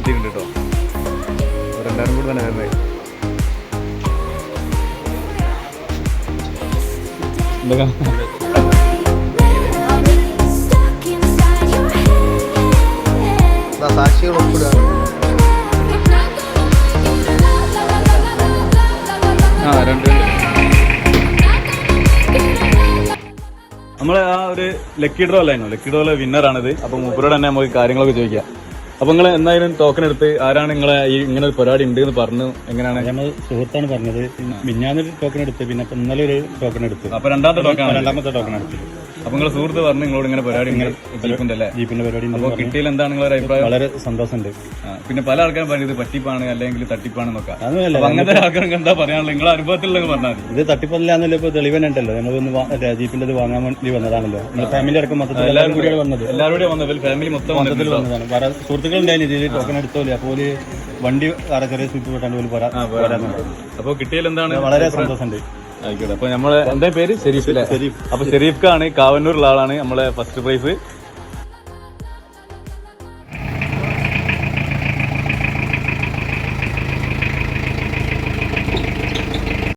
എത്തിയിട്ടുണ്ട് കേട്ടോ. രണ്ടായിരം കൂടി തന്നെ വരുന്നത് നമ്മളെ നമ്മൾ ആ ഒരു ലക്കി ഡ്രോ അല്ലായിരുന്നു? ലക്കി ഡ്രോയിലെ വിന്നറാണിത് അപ്പൊ മുപ്പരോട് തന്നെ നമുക്ക് കാര്യങ്ങളൊക്കെ ചോദിക്കാം. അപ്പൊ നിങ്ങൾ എന്തായാലും ടോക്കൺ എടുത്ത് ആരാണ് നിങ്ങളെ ഈ ഇങ്ങനെ ഒരു പരിപാടി ഉണ്ട് എന്ന് പറഞ്ഞു എങ്ങനെയാണ്? ഞങ്ങൾ സുഹൃത്താണ് പറഞ്ഞത്. മിഞ്ഞാന്നൊരു ടോക്കൺ എടുത്ത് പിന്നെ ഇന്നലെ ഒരു ടോക്കൺ എടുത്തു. അപ്പൊ രണ്ടാമത്തെ ടോക്കൺ രണ്ടാമത്തെ ടോക്കൺ എടുത്തു. അപ്പൊ നിങ്ങൾ സുഹൃത്ത് പറഞ്ഞു നിങ്ങളോട് ഇങ്ങനെ പരിപാടി ഇങ്ങനെ ജീപ്പിന്റെ പരിപാടി അപ്പൊ ഉണ്ടെന്ന് എന്താണ് നിങ്ങളുടെ അഭിപ്രായം? വളരെ സന്തോഷമുണ്ട്. പിന്നെ പല ആൾക്കാരും പറയുന്നത് പറ്റിപ്പാണ് അല്ലെങ്കിൽ തട്ടിപ്പാണെന്നൊക്കെ. അപ്പൊ അങ്ങനത്തെ ആൾക്കാർക്ക് എന്താ പറയാനുള്ളത്? നിങ്ങളെ അനുഭവത്തിലുള്ള പറഞ്ഞാൽ മതി. ഇത് തട്ടിപ്പല്ലാന്നല്ലോ ഇപ്പൊ തെളിവനുണ്ടല്ലോ. ഞങ്ങൾ ജീപ്പിന്റെ ഇത് വാങ്ങാൻ വേണ്ടി വന്നതാണല്ലോ. ഫാമിലി അടക്കം മൊത്തത്തിൽ എല്ലാവരും കൂടിയാണ് വന്നത്. എല്ലാവരും കൂടെ വന്നത്. ഫാമിലി മൊത്തം മൊത്തത്തിൽ? വന്നതാണ്. വേറെ സുഹൃത്തുക്കളുണ്ടായിരുന്നു ഇതിൽ ടോക്കൺ എടുത്തോലെ. അപ്പോൾ വണ്ടി വേറെ ചെറിയ സ്വിച്ച് പെട്ടാണ്ട് പോലും പോരാ പോരാന്നുണ്ട് അപ്പൊ കിട്ടിയാൽ എന്താണ് വളരെ സന്തോഷമുണ്ട്. ആയിക്കോട്ടെ. അപ്പൊ നമ്മളെ എന്താ പേര്? ഷെരീഫ് അപ്പൊ ഷെരീഫ്. ആണ് കാവന്നൂരുള്ള ആളാണ് നമ്മളെ ഫസ്റ്റ് പ്രൈസ്